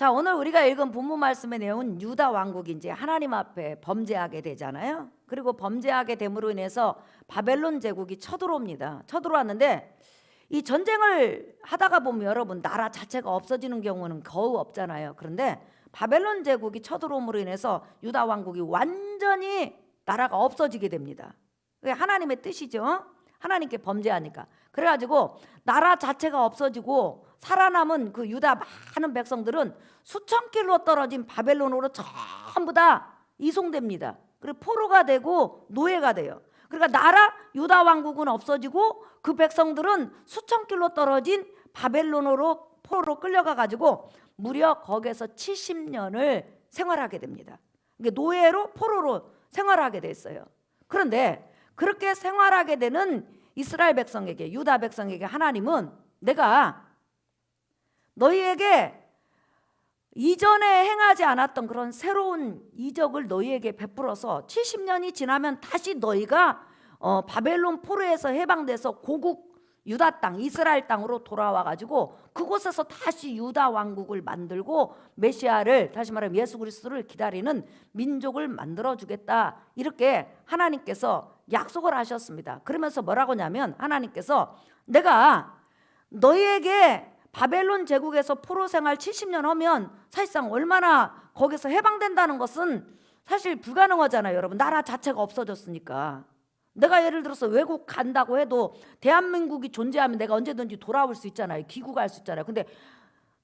자, 오늘 우리가 읽은 본문 말씀의 내용은 유다 왕국이 이제 하나님 앞에 범죄하게 되잖아요. 그리고 범죄하게 됨으로 인해서 바벨론 제국이 쳐들어옵니다. 쳐들어왔는데 이 전쟁을 하다가 보면 여러분 나라 자체가 없어지는 경우는 거의 없잖아요. 그런데 바벨론 제국이 쳐들어옴으로 인해서 유다 왕국이 완전히 나라가 없어지게 됩니다. 그게 하나님의 뜻이죠. 하나님께 범죄하니까. 그래가지고 나라 자체가 없어지고 살아남은 그 유다 많은 백성들은 수천 킬로 떨어진 바벨론으로 전부 다 이송됩니다. 그리고 포로가 되고 노예가 돼요. 그러니까 나라 유다 왕국은 없어지고 그 백성들은 수천 킬로 떨어진 바벨론으로 포로로 끌려가 가지고 무려 거기서 70년을 생활하게 됩니다. 이게 노예로 포로로 생활하게 됐어요. 그런데 그렇게 생활하게 되는 이스라엘 백성에게 유다 백성에게 하나님은 내가 너희에게 이전에 행하지 않았던 그런 새로운 이적을 너희에게 베풀어서 70년이 지나면 다시 너희가 어, 바벨론 포로에서 해방돼서 고국 유다 땅 이스라엘 땅으로 돌아와 가지고 그곳에서 다시 유다 왕국을 만들고 메시아를 다시 말하면 예수 그리스도를 기다리는 민족을 만들어 주겠다. 이렇게 하나님께서 약속을 하셨습니다. 그러면서 뭐라고 하냐면 하나님께서 내가 너희에게 바벨론 제국에서 포로 생활 70년 하면 사실상 얼마나 거기서 해방된다는 것은 사실 불가능하잖아요, 여러분. 나라 자체가 없어졌으니까. 내가 예를 들어서 외국 간다고 해도 대한민국이 존재하면 내가 언제든지 돌아올 수 있잖아요. 귀국할 수 있잖아요. 근데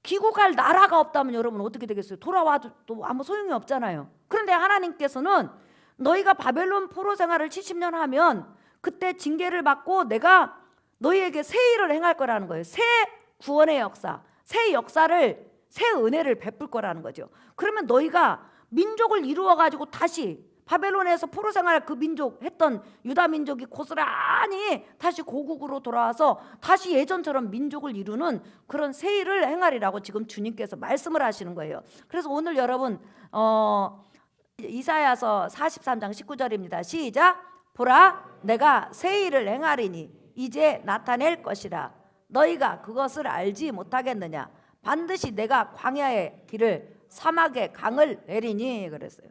귀국할 나라가 없다면 여러분 어떻게 되겠어요? 돌아와도 또 아무 소용이 없잖아요. 그런데 하나님께서는 너희가 바벨론 포로 생활을 70년 하면 그때 징계를 받고 내가 너희에게 새 일을 행할 거라는 거예요. 새 구원의 역사, 새 역사를 새 은혜를 베풀 거라는 거죠. 그러면 너희가 민족을 이루어 가지고 다시 바벨론에서 포로 생활 그 민족 했던 유다 민족이 고스란히 다시 고국으로 돌아와서 다시 예전처럼 민족을 이루는 그런 새 일을 행하리라고 지금 주님께서 말씀을 하시는 거예요. 그래서 오늘 여러분 어 이사야서 43장 19절입니다. 시작. 보라 내가 새 일을 행하리니 이제 나타낼 것이라. 너희가 그것을 알지 못하겠느냐? 반드시 내가 광야의 길을 사막의 강을 내리니 그랬어요.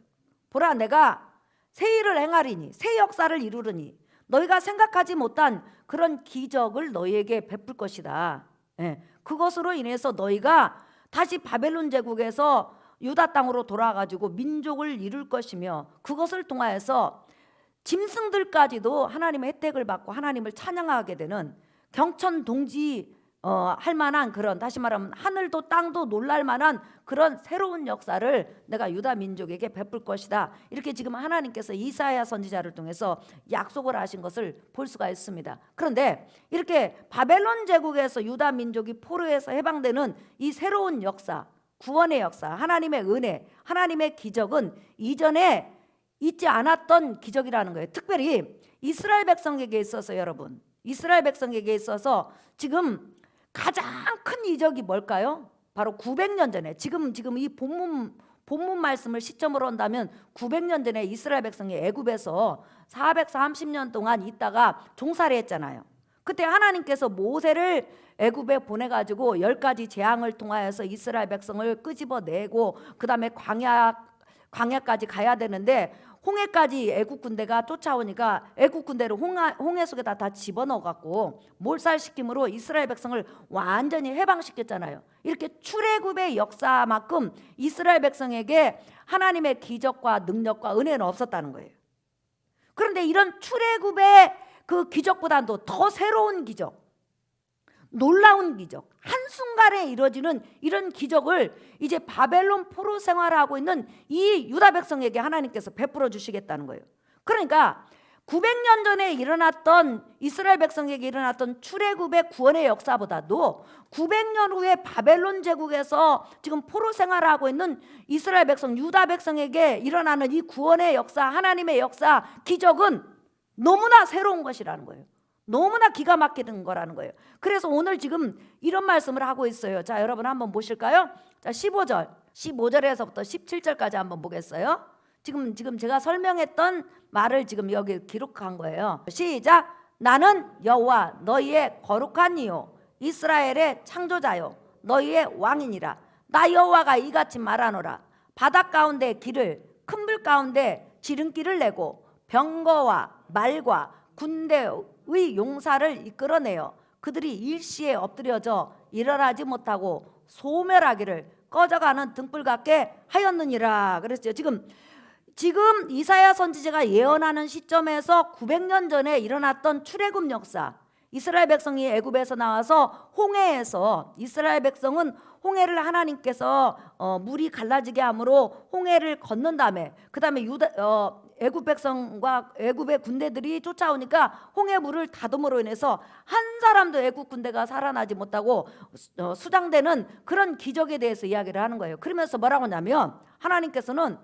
보라 내가 새 일을 행하리니 새 역사를 이루르니 너희가 생각하지 못한 그런 기적을 너희에게 베풀 것이다. 예, 그것으로 인해서 너희가 다시 바벨론 제국에서 유다 땅으로 돌아가지고 민족을 이룰 것이며 그것을 통하여서 짐승들까지도 하나님의 혜택을 받고 하나님을 찬양하게 되는 경천 동지 어, 할 만한 그런 다시 말하면 하늘도 땅도 놀랄 만한 그런 새로운 역사를 내가 유다 민족에게 베풀 것이다. 이렇게 지금 하나님께서 이사야 선지자를 통해서 약속을 하신 것을 볼 수가 있습니다. 그런데 이렇게 바벨론 제국에서 유다 민족이 포로에서 해방되는 이 새로운 역사, 구원의 역사, 하나님의 은혜, 하나님의 기적은 이전에 있지 않았던 기적이라는 거예요. 특별히 이스라엘 백성에게 있어서 여러분, 이스라엘 백성에게 있어서 지금 가장 큰 이적이 뭘까요? 바로 900년 전에 지금 지금 이 본문 본문 말씀을 시점으로 한다면 900년 전에 이스라엘 백성이 애굽에서 430년 동안 있다가 종살이 했잖아요. 그때 하나님께서 모세를 애굽에 보내 가지고 열 가지 재앙을 통하여서 이스라엘 백성을 끄집어내고 그 다음에 광야 광야까지 가야 되는데 홍해까지 애국 군대가 쫓아오니까 애국 군대를 홍하, 홍해 속에다 다 집어넣어 갖고 몰살시킴으로 이스라엘 백성을 완전히 해방시켰잖아요. 이렇게 출애굽의 역사만큼 이스라엘 백성에게 하나님의 기적과 능력과 은혜는 없었다는 거예요. 그런데 이런 출애굽의 그 기적보다도 더 새로운 기적, 놀라운 기적, 한순간에 이루어지는 이런 기적을 이제 바벨론 포로 생활하고 있는 이 유다 백성에게 하나님께서 베풀어 주시겠다는 거예요. 그러니까 900년 전에 일어났던 이스라엘 백성에게 일어났던 출애굽의 구원의 역사보다도 900년 후에 바벨론 제국에서 지금 포로 생활하고 있는 이스라엘 백성 유다 백성에게 일어나는 이 구원의 역사 하나님의 역사 기적은 너무나 새로운 것이라는 거예요. 너무나 기가 막히는 거라는 거예요. 그래서 오늘 지금 이런 말씀을 하고 있어요. 자, 여러분 한번 보실까요? 자, 15절. 15절에서부터 17절까지 한번 보겠어요. 지금 지금 제가 설명했던 말을 지금 여기 기록한 거예요. 시작. 나는 여호와 너희의 거룩한 이요 이스라엘의 창조자요 너희의 왕이니라. 나 여호와가 이같이 말하노라 바닷 가운데 길을 큰물 가운데 지름길을 내고 병거와 말과 군대의 용사를 이끌어내어 그들이 일시에 엎드려져 일어나지 못하고 소멸하기를 꺼져가는 등불 같게 하였느니라 그랬어요. 지금 지금 이사야 선지자가 예언하는 시점에서 900년 전에 일어났던 출애굽 역사 이스라엘 백성이 애굽에서 나와서 홍해에서 이스라엘 백성은 홍해를 하나님께서 어, 물이 갈라지게 함으로 홍해를 건넌 다음에 그 다음에 유다 어, 애굽 백성과 애굽의 군대들이 쫓아오니까 홍해 물을 다듬으로 인해서 한 사람도 애굽 군대가 살아나지 못하고 어, 수장되는 그런 기적에 대해서 이야기를 하는 거예요. 그러면서 뭐라고 하냐면 하나님께서는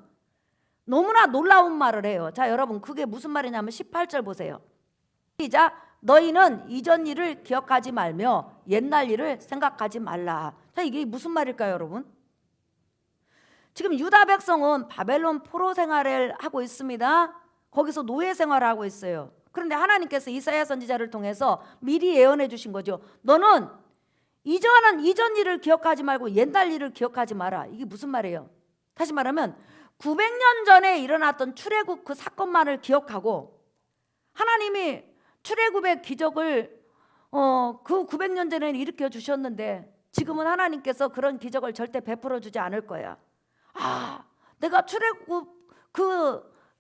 너무나 놀라운 말을 해요. 자, 여러분 그게 무슨 말이냐면 18절 보세요. 시작. 너희는 이전 일을 기억하지 말며 옛날 일을 생각하지 말라. 자, 이게 무슨 말일까요, 여러분? 지금 유다 백성은 바벨론 포로 생활을 하고 있습니다. 거기서 노예 생활을 하고 있어요. 그런데 하나님께서 이사야 선지자를 통해서 미리 예언해 주신 거죠. 너는 이전은 이전 일을 기억하지 말고 옛날 일을 기억하지 마라. 이게 무슨 말이에요? 다시 말하면 900년 전에 일어났던 출애굽 그 사건만을 기억하고 하나님이 출애굽의 기적을 어, 그 900년 전에는 일으켜 주셨는데 지금은 하나님께서 그런 기적을 절대 베풀어 주지 않을 거야. 아, 내가 출애굽 그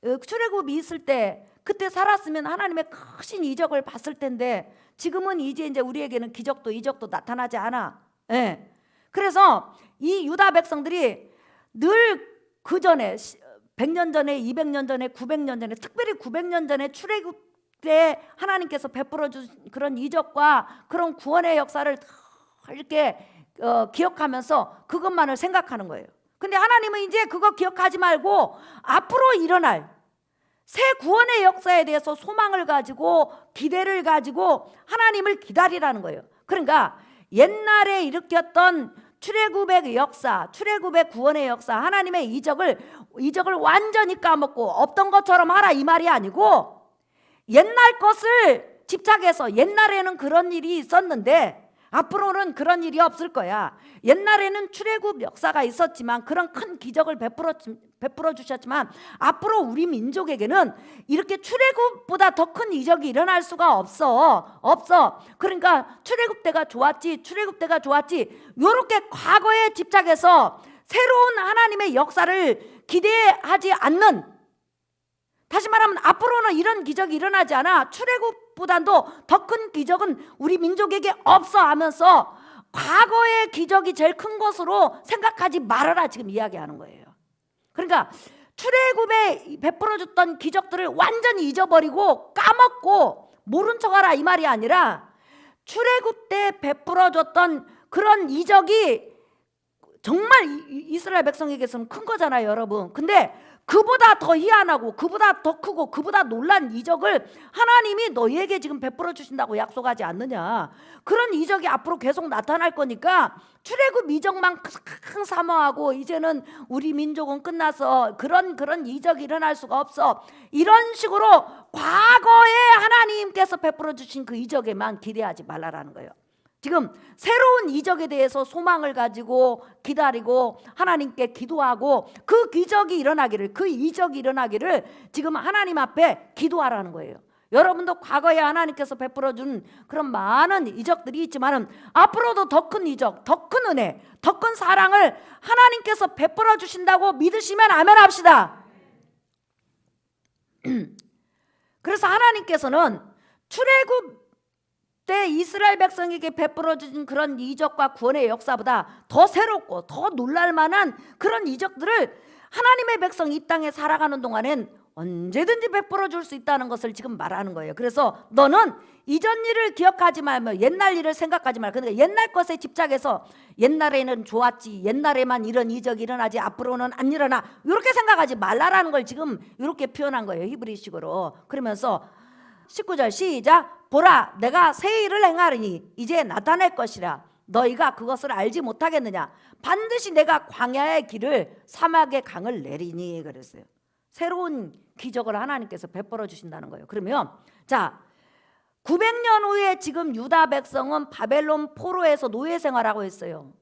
어, 출애굽이 있을 때 그때 살았으면 하나님의 크신 이적을 봤을 텐데 지금은 이제 이제 우리에게는 기적도 이적도 나타나지 않아. 예. 그래서 이 유다 백성들이 늘 그 전에 100년 전에 200년 전에 900년 전에 특별히 900년 전에 출애굽 때 하나님께서 베풀어 준 그런 이적과 그런 구원의 역사를 이렇게 어, 기억하면서 그것만을 생각하는 거예요. 근데 하나님은 이제 그거 기억하지 말고 앞으로 일어날 새 구원의 역사에 대해서 소망을 가지고 기대를 가지고 하나님을 기다리라는 거예요. 그러니까 옛날에 일으켰던 출애굽의 역사, 출애굽의 구원의 역사, 하나님의 이적을 이적을 완전히 까먹고 없던 것처럼 하라 이 말이 아니고 옛날 것을 집착해서 옛날에는 그런 일이 있었는데 앞으로는 그런 일이 없을 거야. 옛날에는 출애굽 역사가 있었지만 그런 큰 기적을 베풀어 베풀어 주셨지만 앞으로 우리 민족에게는 이렇게 출애굽보다 더 큰 이적이 일어날 수가 없어. 없어. 그러니까 출애굽 때가 좋았지. 출애굽 때가 좋았지. 요렇게 과거에 집착해서 새로운 하나님의 역사를 기대하지 않는 다시 말하면 앞으로는 이런 기적이 일어나지 않아. 출애굽보다도 더 큰 기적은 우리 민족에게 없어 하면서 과거의 기적이 제일 큰 것으로 생각하지 말아라 지금 이야기하는 거예요. 그러니까 출애굽에 베풀어 줬던 기적들을 완전히 잊어버리고 까먹고 모른 척하라 이 말이 아니라 출애굽 때 베풀어 줬던 그런 이적이 정말 이- 이스라엘 백성에게서는 큰 거잖아요, 여러분. 근데 그보다 더 희한하고 그보다 더 크고 그보다 놀란 이적을 하나님이 너희에게 지금 베풀어 주신다고 약속하지 않느냐. 그런 이적이 앞으로 계속 나타날 거니까 출애굽 이적만 큰 사모하고 이제는 우리 민족은 끝나서 그런 그런 이적이 일어날 수가 없어. 이런 식으로 과거에 하나님께서 베풀어 주신 그 이적에만 기대하지 말라라는 거예요. 지금 새로운 이적에 대해서 소망을 가지고 기다리고 하나님께 기도하고 그 기적이 일어나기를 그 이적이 일어나기를 지금 하나님 앞에 기도하라는 거예요. 여러분도 과거에 하나님께서 베풀어 준 그런 많은 이적들이 있지만은 앞으로도 더 큰 이적, 더 큰 은혜, 더 큰 사랑을 하나님께서 베풀어 주신다고 믿으시면 아멘 합시다. 그래서 하나님께서는 출애굽 때 이스라엘 백성에게 베풀어 준 그런 이적과 구원의 역사보다 더 새롭고 더 놀랄 만한 그런 이적들을 하나님의 백성이 이 땅에 살아가는 동안엔 언제든지 베풀어 줄 수 있다는 것을 지금 말하는 거예요. 그래서 너는 이전 일을 기억하지 말며 옛날 일을 생각하지 말. 그러니까 옛날 것에 집착해서 옛날에는 좋았지. 옛날에만 이런 이적이 일어나지 앞으로는 안 일어나. 이렇게 생각하지 말라라는 걸 지금 이렇게 표현한 거예요. 히브리식으로. 그러면서 19절 시작. 보라 내가 새 일을 행하리니 이제 나타낼 것이라. 너희가 그것을 알지 못하겠느냐? 반드시 내가 광야의 길을 사막의 강을 내리니 그랬어요. 새로운 기적을 하나님께서 베풀어 주신다는 거예요. 그러면 자 900년 후에 지금 유다 백성은 바벨론 포로에서 노예 생활하고 있어요.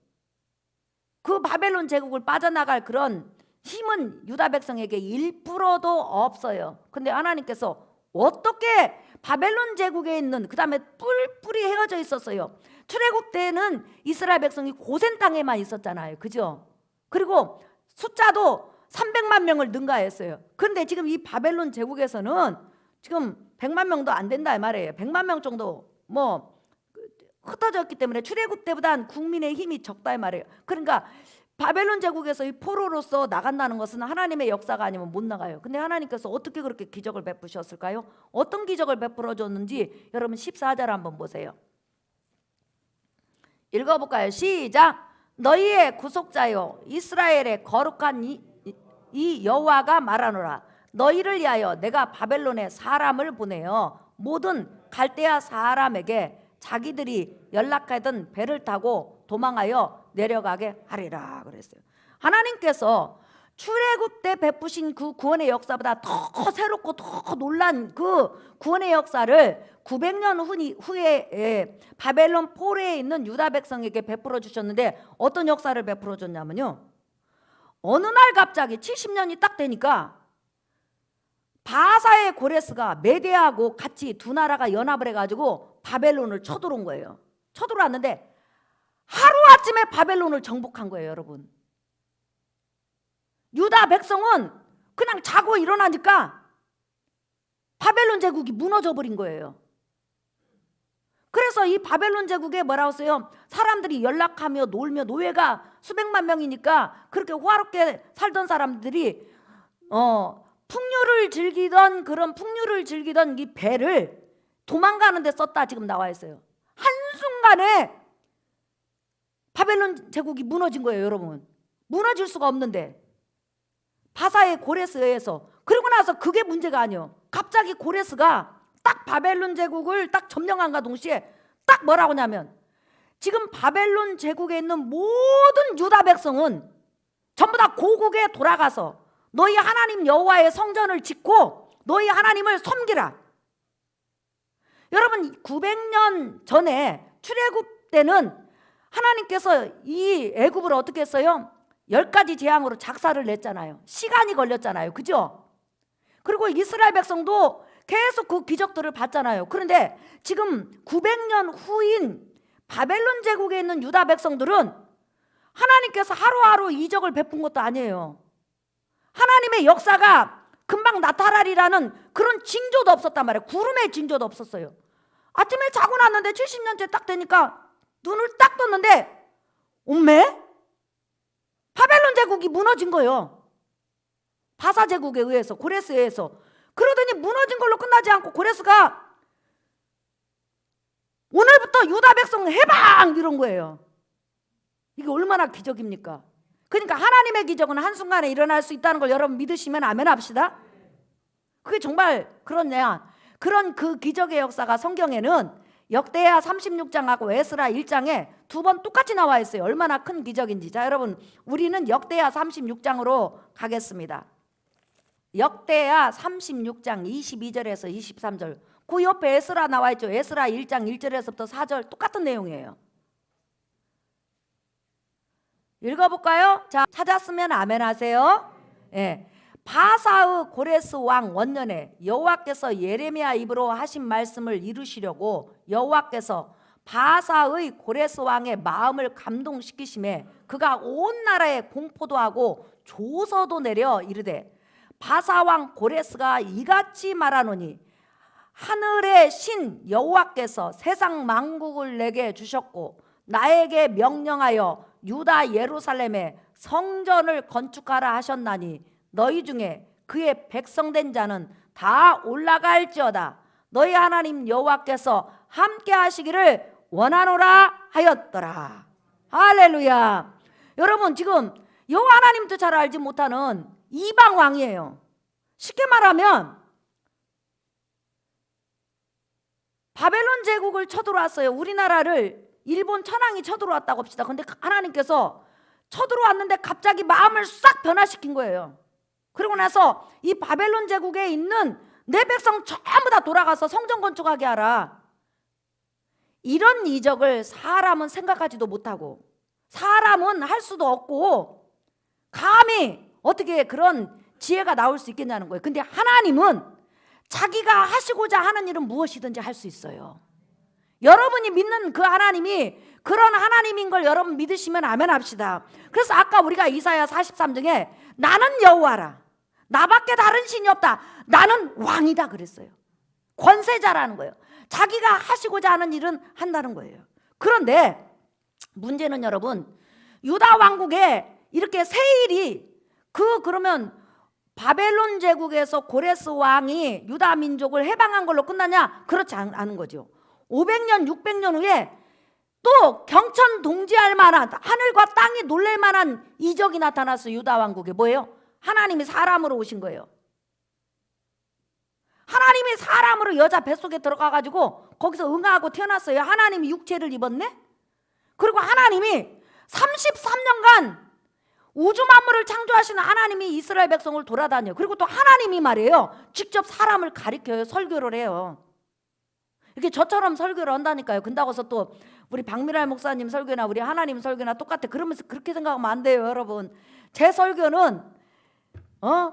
그 바벨론 제국을 빠져나갈 그런 힘은 유다 백성에게 1%도 없어요. 근데 하나님께서 어떻게 바벨론 제국에 있는 그 다음에 뿔뿔이 헤어져 있었어요. 출애굽 때는 이스라엘 백성이 고센 땅에만 있었잖아요. 그죠? 그리고 숫자도 300만 명을 능가했어요. 그런데 지금 이 바벨론 제국에서는 지금 100만 명도 안 된다 이 말이에요. 100만 명 정도 뭐 흩어졌기 때문에 출애굽 때보단 국민의 힘이 적다 이 말이에요. 그러니까 바벨론 제국에서 이 포로로서 나간다는 것은 하나님의 역사가 아니면 못 나가요. 근데 하나님께서 어떻게 그렇게 기적을 베푸셨을까요? 어떤 기적을 베풀어 줬는지 여러분 14절 한번 보세요. 읽어 볼까요? 시작. 너희의 구속자요 이스라엘의 거룩한 이, 이 여호와가 말하노라. 너희를 위하여 내가 바벨론에 사람을 보내어 모든 갈대아 사람에게 자기들이 연락하던 배를 타고 도망하여 내려가게 하리라 그랬어요. 하나님께서 출애굽 때 베푸신 그 구원의 역사보다 더 새롭고 더 놀란 그 구원의 역사를 900년 후니, 후에 에, 바벨론 포레에 있는 유다 백성에게 베풀어 주셨는데 어떤 역사를 베풀어 줬냐면요. 어느 날 갑자기 70년이 딱 되니까 바사의 고레스가 메대하고 같이 두 나라가 연합을 해가지고 바벨론을 쳐들어온 거예요. 쳐들어왔는데 하루아침에 바벨론을 정복한 거예요, 여러분. 유다 백성은 그냥 자고 일어나니까 바벨론 제국이 무너져 버린 거예요. 그래서 이 바벨론 제국에 뭐라고 써요? 사람들이 연락하며 놀며 노예가 수백만 명이니까 그렇게 호화롭게 살던 사람들이 어 풍류를 즐기던 그런 풍류를 즐기던 이 배를 도망가는 데 썼다 지금 나와 있어요. 한순간에 바벨론 제국이 무너진 거예요, 여러분. 무너질 수가 없는데 바사의 고레스에 의해서 그러고 나서 그게 문제가 아니요. 갑자기 고레스가 딱 바벨론 제국을 딱 점령한과 동시에 딱 뭐라고 하냐면 지금 바벨론 제국에 있는 모든 유다 백성은 전부 다 고국에 돌아가서 너희 하나님 여호와의 성전을 짓고 너희 하나님을 섬기라. 여러분 900년 전에 출애굽 때는 하나님께서 이 애굽을 어떻게 했어요? 열 가지 재앙으로 작사를 냈잖아요. 시간이 걸렸잖아요. 그죠? 그리고 이스라엘 백성도 계속 그 기적들을 봤잖아요. 그런데 지금 900년 후인 바벨론 제국에 있는 유다 백성들은 하나님께서 하루하루 이적을 베푼 것도 아니에요. 하나님의 역사가 금방 나타나리라는 그런 징조도 없었단 말이에요. 구름의 징조도 없었어요. 아침에 자고 났는데 70년째 딱 되니까 눈을 딱 떴는데 엄매 바벨론 제국이 무너진 거예요. 바사 제국에 의해서 고레스에 의해서 그러더니 무너진 걸로 끝나지 않고 고레스가 오늘부터 유다 백성 해방 이런 거예요. 이게 얼마나 기적입니까? 그러니까 하나님의 기적은 한순간에 일어날 수 있다는 걸 여러분 믿으시면 아멘 합시다. 그게 정말 그렇냐. 그런 그 기적의 역사가 성경에는 역대하 36장하고 에스라 1장에 두 번 똑같이 나와 있어요. 얼마나 큰 기적인지. 자, 여러분, 우리는 역대하 36장으로 가겠습니다. 역대하 36장 22절에서 23절. 그 옆에 에스라 나와 있죠. 에스라 1장 1절에서부터 4절 똑같은 내용이에요. 읽어볼까요? 자, 찾았으면 아멘 하세요. 예. 바사의 고레스 왕 원년에 여호와께서 예레미야 입으로 하신 말씀을 이루시려고 여호와께서 바사의 고레스 왕의 마음을 감동시키심에 그가 온 나라에 공포도 하고 조서도 내려 이르되 바사 왕 고레스가 이같이 말하노니 하늘의 신 여호와께서 세상 만국을 내게 주셨고 나에게 명령하여 유다 예루살렘에 성전을 건축하라 하셨나니 너희 중에 그의 백성된 자는 다 올라갈지어다. 너희 하나님 여호와께서 함께 하시기를 원하노라 하였더라. 할렐루야. 여러분 지금 여호와 하나님도 잘 알지 못하는 이방 왕이에요. 쉽게 말하면 바벨론 제국을 쳐들어왔어요. 우리나라를 일본 천황이 쳐들어왔다고 합시다. 근데 하나님께서 쳐들어왔는데 갑자기 마음을 싹 변화시킨 거예요 그러고 나서 이 바벨론 제국에 있는 내 백성 전부 다 돌아가서 성전 건축하게 하라. 이런 이적을 사람은 생각하지도 못하고 사람은 할 수도 없고 감히 어떻게 그런 지혜가 나올 수 있겠냐는 거예요. 근데 하나님은 자기가 하시고자 하는 일은 무엇이든지 할 수 있어요. 여러분이 믿는 그 하나님이 그런 하나님인 걸 여러분 믿으시면 아멘 합시다. 그래서 아까 우리가 이사야 43장에 나는 여호와라. 나밖에 다른 신이 없다. 나는 왕이다 그랬어요. 권세자라는 거예요. 자기가 하시고자 하는 일은 한다는 거예요. 그런데 문제는 여러분 유다 왕국에 이렇게 세일이 그 그러면 바벨론 제국에서 고레스 왕이 유다 민족을 해방한 걸로 끝나냐? 그렇지 않- 않은 거죠. 500년, 600년 후에 또 경천 동지할 만한 하늘과 땅이 놀랄 만한 이적이 나타났어요. 유다 왕국에 뭐예요? 하나님이 사람으로 오신 거예요. 하나님이 사람으로 여자 뱃속에 들어가 가지고 거기서 응하고 태어났어요. 하나님이 육체를 입었네. 그리고 하나님이 33년간 우주 만물을 창조하시는 하나님이 이스라엘 백성을 돌아다녀. 그리고 또 하나님이 말이에요. 직접 사람을 가리켜요. 설교를 해요. 이렇게 저처럼 설교를 한다니까요. 근다고서 또 우리 박미랄 목사님 설교나 우리 하나님 설교나 똑같아. 그러면서 그렇게 생각하면 안 돼요, 여러분. 제 설교는 어?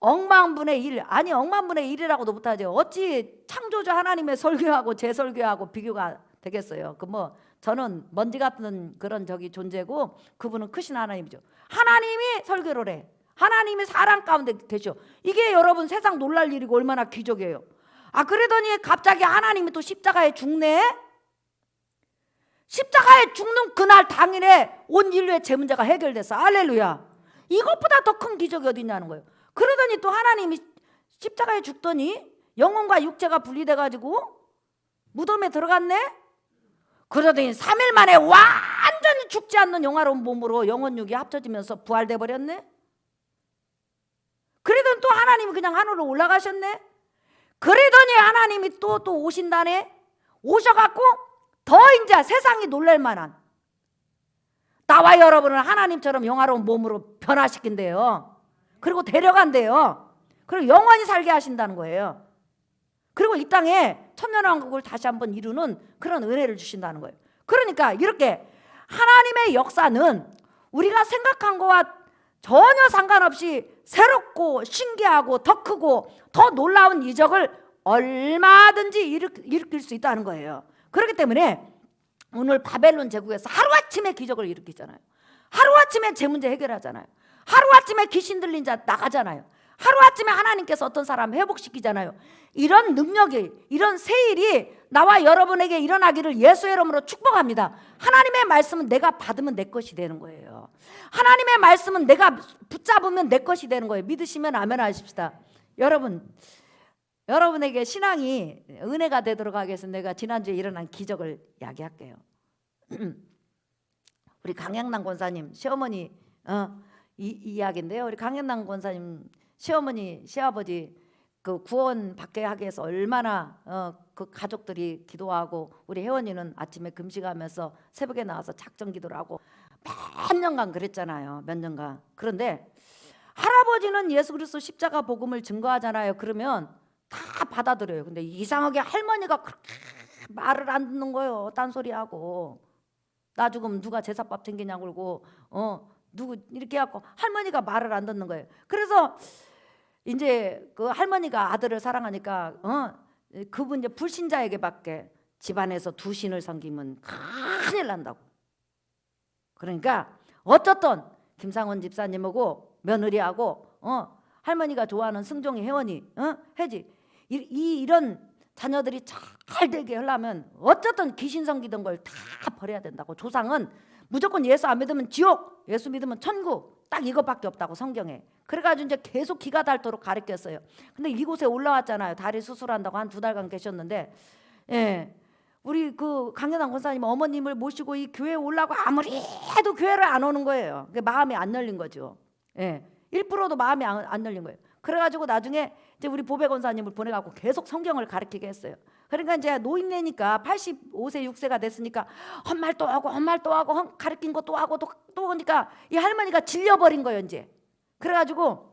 억만분의 일 아니 억만분의 일이라고도 못하죠. 어찌 창조주 하나님의 설교하고 제 설교하고 비교가 되겠어요. 그 뭐 저는 먼지 같은 그런 저기 존재고 그분은 크신 하나님이죠. 하나님이 설교를 해. 하나님이 사람 가운데 계셔. 이게 여러분 세상 놀랄 일이고 얼마나 기적이에요. 아 그러더니 갑자기 하나님이 또 십자가에 죽네. 십자가에 죽는 그날 당일에 온 인류의 제 문제가 해결됐어. 알렐루야. 이것보다 더 큰 기적이 어디 있냐는 거예요. 그러더니 또 하나님이 십자가에 죽더니 영혼과 육체가 분리돼 가지고 무덤에 들어갔네. 그러더니 3일 만에 완전히 죽지 않는 영화로운 몸으로 영혼 육이 합쳐지면서 부활돼 버렸네. 그러더니 또 하나님이 그냥 하늘로 올라가셨네. 그러더니 하나님이 또또 오신다네. 오셔갖고 더 이제 세상이 놀랄 만한 나와 여러분을 하나님처럼 영화로운 몸으로 변화시킨대요. 그리고 데려간대요. 그리고 영원히 살게 하신다는 거예요. 그리고 이 땅에 천년왕국을 다시 한번 이루는 그런 은혜를 주신다는 거예요. 그러니까 이렇게 하나님의 역사는 우리가 생각한 거와 전혀 상관없이 새롭고 신기하고 더 크고 더 놀라운 이적을 얼마든지 일으- 일으킬 수 있다는 거예요. 그렇기 때문에 오늘 바벨론 제국에서 하루아침에 기적을 일으키잖아요. 하루아침에 제 문제 해결하잖아요. 하루아침에 귀신 들린 자 나가잖아요. 하루아침에 하나님께서 어떤 사람 회복시키잖아요. 이런 능력이 이런 세일이 나와 여러분에게 일어나기를 예수의 이름으로 축복합니다. 하나님의 말씀은 내가 받으면 내 것이 되는 거예요. 하나님의 말씀은 내가 붙잡으면 내 것이 되는 거예요. 믿으시면 아멘 하십시다. 여러분 여러분에게 신앙이 은혜가 되도록 하기 위해서 내가 지난주에 일어난 기적을 이야기할게요. 우리 강양남 권사님 시어머니 어, 이, 이 이야기인데요. 우리 강양남 권사님 시어머니 시아버지 그 구원 받게 하기 위해서 얼마나 어, 그 가족들이 기도하고 우리 혜원이는 아침에 금식하면서 새벽에 나와서 작정 기도를 하고 몇 년간 그랬잖아요. 몇 년간. 그런데 할아버지는 예수 그리스도 십자가 복음을 증거하잖아요. 그러면 다 받아들여요. 근데 이상하게 할머니가 그렇게 말을 안 듣는 거예요. 딴소리 하고 나 죽으면 누가 제사밥 챙기냐고 그러고 어 누구 이렇게 해갖고 할머니가 말을 안 듣는 거예요. 그래서 이제 그 할머니가 아들을 사랑하니까 어 그분 이제 불신자에게밖에 집안에서 두 신을 섬기면 큰일 난다고. 그러니까 어쨌든 김상원 집사님하고 며느리하고 어 할머니가 좋아하는 승종이 회원이 어 해지. 이, 이 이런 자녀들이 잘 되게 하려면 어쨌든 귀신 섬기던 걸 다 버려야 된다고. 조상은 무조건 예수 안 믿으면 지옥 예수 믿으면 천국 딱 이것밖에 없다고 성경에. 그래가지고 이제 계속 기가 닳도록 가르쳤어요. 근데 이곳에 올라왔잖아요. 다리 수술한다고 한 두 달간 계셨는데 예 우리 그 강연한 권사님 어머님을 모시고 이 교회에 올라고 아무리 해도 교회를 안 오는 거예요 그 마음이 안 열린 거죠 예 1%도 마음이 안, 안 열린 거예요 그래가지고 나중에 이제 우리 보배 권사님을 보내갖고 계속 성경을 가르치게 했어요. 그러니까 이제 노인네니까 85세 6세가 됐으니까 헛말 또 하고 헛말 또 하고 헛- 가르친 거 또 하고 또, 또 하니까 이 할머니가 질려버린 거예요 이제. 그래가지고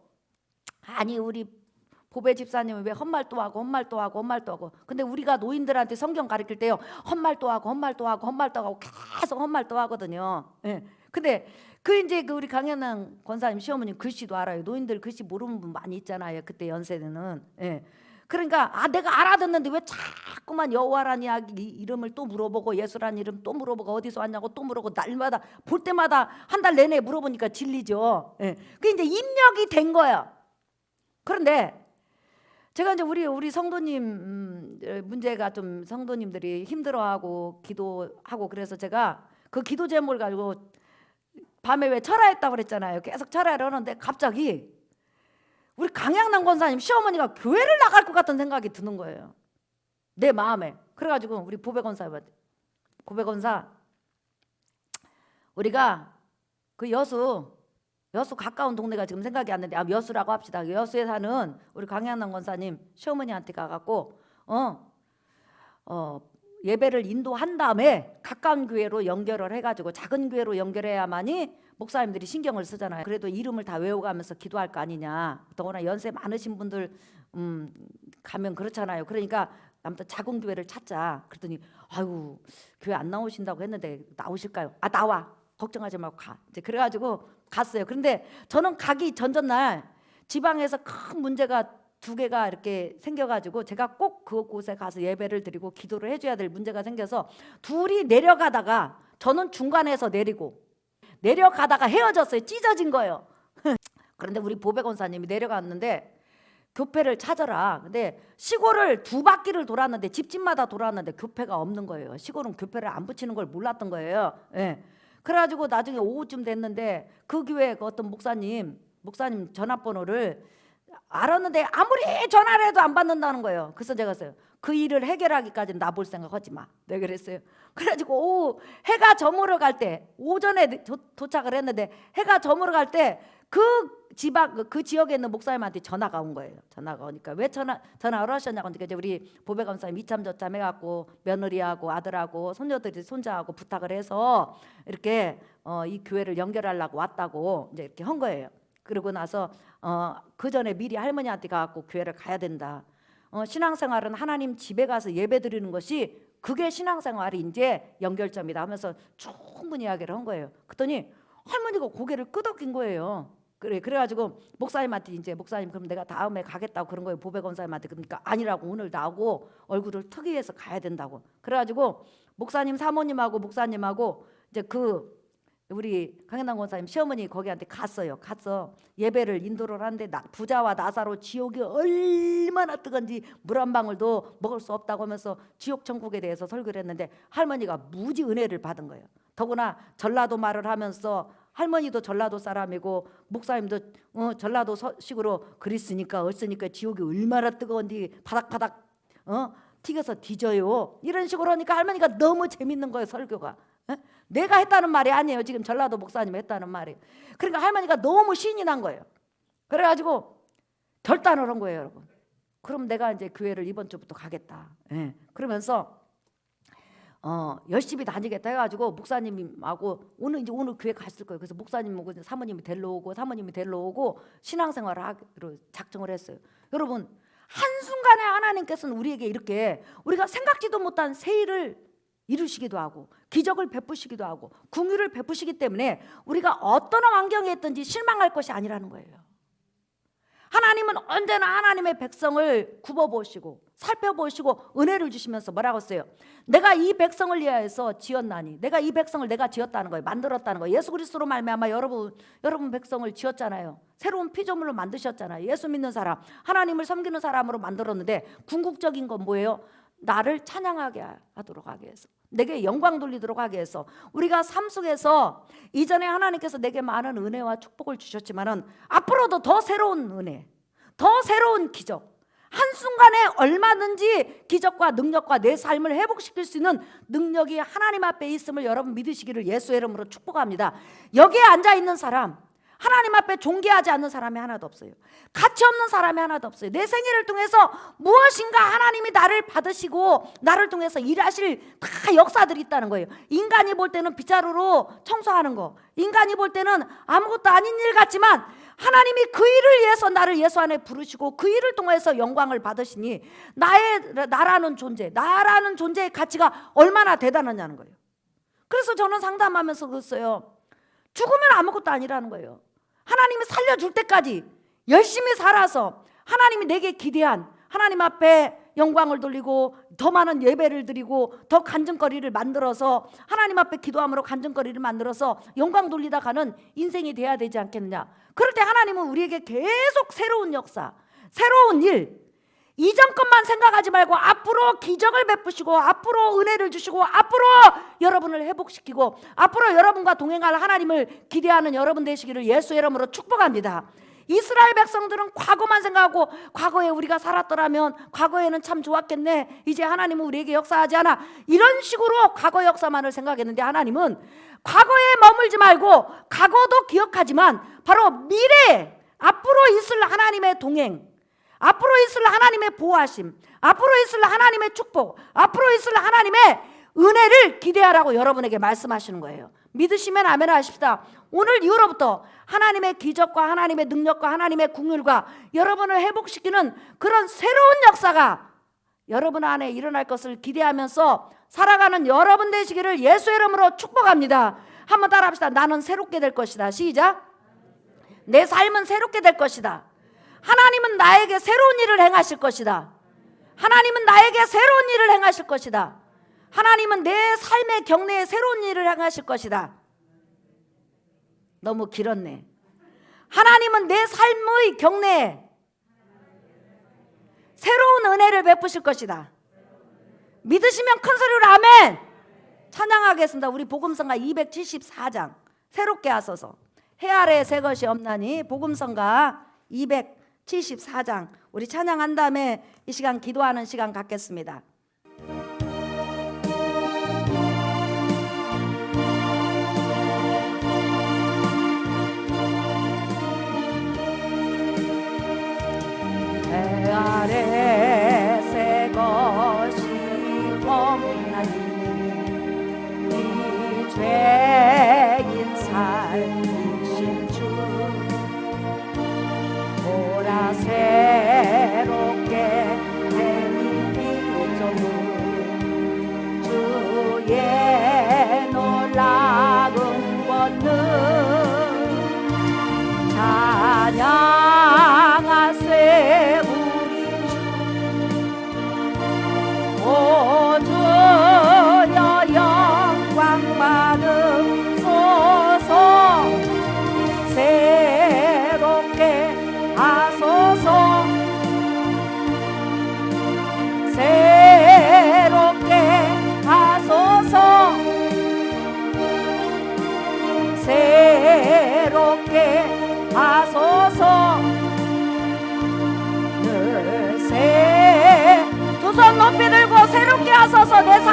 아니 우리 보배 집사님은 왜 헛말도 하고 헛말도 하고 헛말도 하고 근데 우리가 노인들한테 성경 가르칠 때요 헛말도 하고 헛말도 하고 헛말도 하고 계속 헛말도 하거든요. 예. 근데 그 이제 그 우리 강현남 권사님 시어머님 글씨도 알아요. 노인들 글씨 모르는 분 많이 있잖아요. 그때 연세대는. 예. 그러니까 아 내가 알아듣는데 왜 자꾸만 여호와란 이야기 이- 이름을 또 물어보고 예수란 이름 또 물어보고 어디서 왔냐고 또 물어보고 날마다 볼 때마다 한 달 내내 물어보니까 진리죠. 예. 그 이제 입력이 된 거예요. 그런데 제가 이제 우리 우리 성도님 음, 어, 문제가 좀 성도님들이 힘들어하고 기도하고 그래서 제가 그 기도 제목을 가지고 밤에 왜 철야했다고 그랬잖아요. 계속 철야를 하는데 갑자기 우리 강양남 권사님 시어머니가 교회를 나갈 것 같은 생각이 드는 거예요. 내 마음에. 그래가지고 우리 보배 권사한테 보배 권사 우리가 그 여수 여수 가까운 동네가 지금 생각이 안 나는데 아 여수라고 합시다. 여수에 사는 우리 강양남 권사님 시어머니한테 가갖고 어, 어 예배를 인도한 다음에 가까운 교회로 연결을 해가지고 작은 교회로 연결해야만이 목사님들이 신경을 쓰잖아요. 그래도 이름을 다 외워가면서 기도할 거 아니냐. 더구나 연세 많으신 분들 음, 가면 그렇잖아요. 그러니까 아무튼 작은 교회를 찾자. 그랬더니 아유 교회 안 나오신다고 했는데 나오실까요? 아 나와. 걱정하지 말고 가. 이제 그래가지고 갔어요. 그런데 저는 가기 전전날 지방에서 큰 문제가 두 개가 이렇게 생겨가지고 제가 꼭 그곳에 가서 예배를 드리고 기도를 해줘야 될 문제가 생겨서 둘이 내려가다가 저는 중간에서 내리고 내려가다가 헤어졌어요. 찢어진 거예요. 그런데 우리 보배 권사님이 내려갔는데 교패를 찾아라. 근데 시골을 두 바퀴를 돌았는데 집집마다 돌았는데 교패가 없는 거예요. 시골은 교패를 안 붙이는 걸 몰랐던 거예요. 예. 그래가지고 나중에 오후쯤 됐는데 그 교회 그 어떤 목사님 목사님 전화번호를 알았는데 아무리 전화를 해도 안 받는다는 거예요. 그래서 제가 했어요. 그 일을 해결하기까지는 나 볼 생각 하지 마. 내가 그랬어요. 그래가지고 오후 해가 저물어 갈 때 오전에 도, 도착을 했는데 해가 저물어 갈 때 그 지방 그- 그 지역에 있는 목사님한테 전화가 온 거예요. 전화가 오니까 왜 전화 전화를 하셨냐고 하니까 이제 우리 보배 감사님 이참 저참 해갖고 며느리하고 아들하고 손녀들이 손자하고 부탁을 해서 이렇게 어, 이 교회를 연결하려고 왔다고 이제 이렇게 한 거예요. 그러고 나서 어, 그 전에 미리 할머니한테 가갖고 교회를 가야 된다. 어, 신앙생활은 하나님 집에 가서 예배 드리는 것이 그게 신앙생활이 이제 연결점이다 하면서 충분히 이야기를 한 거예요. 그랬더니 할머니가 고개를 끄덕인 거예요. 그래 그래가지고 목사님한테 이제 목사님 그럼 내가 다음에 가겠다고 그런 거예요. 보배 권사님한테 그러니까 아니라고 오늘 나오고 얼굴을 특이해서 가야 된다고. 그래가지고 목사님 사모님하고 목사님하고 이제 그 우리 강현남 권사님 시어머니 거기한테 갔어요. 가서 예배를 인도를 하는데 나, 부자와 나사로 지옥이 얼마나 뜨거운지 물 한 방울도 먹을 수 없다고 하면서 지옥 천국에 대해서 설교를 했는데 할머니가 무지 은혜를 받은 거예요. 더구나 전라도 말을 하면서 할머니도 전라도 사람이고 목사님도 어, 전라도 서식으로 그랬으니까 얼쓰니까 지옥이 얼마나 뜨거운지 바닥바닥 어? 튀겨서 뒤져요. 이런 식으로 하니까 할머니가 너무 재밌는 거예요 설교가. 에? 내가 했다는 말이 아니에요. 지금 전라도 목사님 했다는 말이. 그러니까 할머니가 너무 신이 난 거예요. 그래가지고 결단을 한 거예요, 여러분. 그럼 내가 이제 교회를 이번 주부터 가겠다. 예. 그러면서 어, 열심히 다니겠다 해가지고 목사님하고 오늘 이제 오늘 교회 갔을 거예요. 그래서 목사님하고 사모님이 데리러 오고 사모님이 데리러 오고 신앙생활을 하기로 작정을 했어요. 여러분 한 순간에 하나님께서는 우리에게 이렇게 우리가 생각지도 못한 새 일을 이루시기도 하고 기적을 베푸시기도 하고 궁유를 베푸시기 때문에 우리가 어떤 환경에 있든지 실망할 것이 아니라는 거예요. 하나님은 언제나 하나님의 백성을 굽어보시고 살펴보시고 은혜를 주시면서 뭐라고 했어요? 내가 이 백성을 위하여서 지었나니 내가 이 백성을 내가 지었다는 거예요. 만들었다는 거예요. 예수 그리스도로 말미암아 여러분 여러분 백성을 지었잖아요. 새로운 피조물로 만드셨잖아요. 예수 믿는 사람, 하나님을 섬기는 사람으로 만들었는데 궁극적인 건 뭐예요? 나를 찬양하게 하도록 하기 위해서 내게 영광 돌리도록 하기 위해서 우리가 삶 속에서 이전에 하나님께서 내게 많은 은혜와 축복을 주셨지만은 앞으로도 더 새로운 은혜, 더 새로운 기적 한순간에 얼마든지 기적과 능력과 내 삶을 회복시킬 수 있는 능력이 하나님 앞에 있음을 여러분 믿으시기를 예수의 이름으로 축복합니다. 여기에 앉아 있는 사람 하나님 앞에 존귀하지 않는 사람이 하나도 없어요. 가치 없는 사람이 하나도 없어요. 내 생애를 통해서 무엇인가 하나님이 나를 받으시고 나를 통해서 일하실 다 역사들이 있다는 거예요. 인간이 볼 때는 빗자루로 청소하는 거, 인간이 볼 때는 아무것도 아닌 일 같지만 하나님이 그 일을 위해서 나를 예수 안에 부르시고 그 일을 통해서 영광을 받으시니 나의 나라는 존재, 나라는 존재의 가치가 얼마나 대단하냐는 거예요. 그래서 저는 상담하면서 그랬어요. 죽으면 아무것도 아니라는 거예요. 하나님이 살려줄 때까지 열심히 살아서 하나님이 내게 기대한 하나님 앞에 영광을 돌리고 더 많은 예배를 드리고 더 간증거리를 만들어서 하나님 앞에 기도함으로 간증거리를 만들어서 영광 돌리다 가는 인생이 돼야 되지 않겠느냐. 그럴 때 하나님은 우리에게 계속 새로운 역사, 새로운 일, 이전 것 만 생각하지 말고 앞으로 기적을 베푸시고 앞으로 은혜를 주시고 앞으로 여러분을 회복시키고 앞으로 여러분과 동행할 하나님을 기대하는 여러분 되시기를 예수의 이름으로 축복합니다. 이스라엘 백성들은 과거만 생각하고 과거에 우리가 살았더라면 과거에는 참 좋았겠네. 이제 하나님은 우리에게 역사하지 않아. 이런 식으로 과거 역사만을 생각했는데 하나님은 과거에 머물지 말고 과거도 기억하지만 바로 미래 앞으로 있을 하나님의 동행 앞으로 있을 하나님의 보호하심, 앞으로 있을 하나님의 축복, 앞으로 있을 하나님의 은혜를 기대하라고 여러분에게 말씀하시는 거예요. 믿으시면 아멘 하십시다. 오늘 이후로부터 하나님의 기적과 하나님의 능력과 하나님의 국률과 여러분을 회복시키는 그런 새로운 역사가 여러분 안에 일어날 것을 기대하면서 살아가는 여러분 되시기를 예수 이름으로 축복합니다. 한번 따라합시다. 나는 새롭게 될 것이다. 시작. 내 삶은 새롭게 될 것이다. 하나님은 나에게 새로운 일을 행하실 것이다. 하나님은 나에게 새로운 일을 행하실 것이다. 하나님은 내 삶의 경내에 새로운 일을 행하실 것이다. 너무 길었네. 하나님은 내 삶의 경내에 새로운 은혜를 베푸실 것이다. 믿으시면 큰 소리로 아멘. 찬양하겠습니다. 우리 복음성가 274장 새롭게 하소서. 해 아래 새 것이 없나니 복음성가 274장 우리 찬양한 다음에 이 시간 기도하는 시간 갖겠습니다.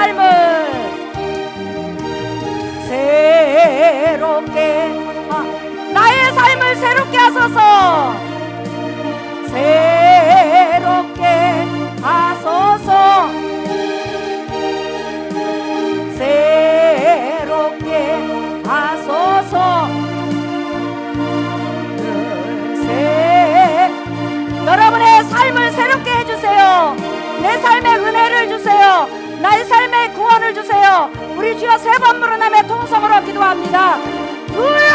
삶을 새롭게 하- 나의 삶을 새롭게 하소서. 새롭게 하소서. 새롭게 하소서. 새 여러분의 삶을 새롭게 해주세요. 내 삶에 은혜를 주세요 나의 삶에 구원을 주세요. 우리 주여 세 번 물어남의 통성으로 기도합니다. 주여!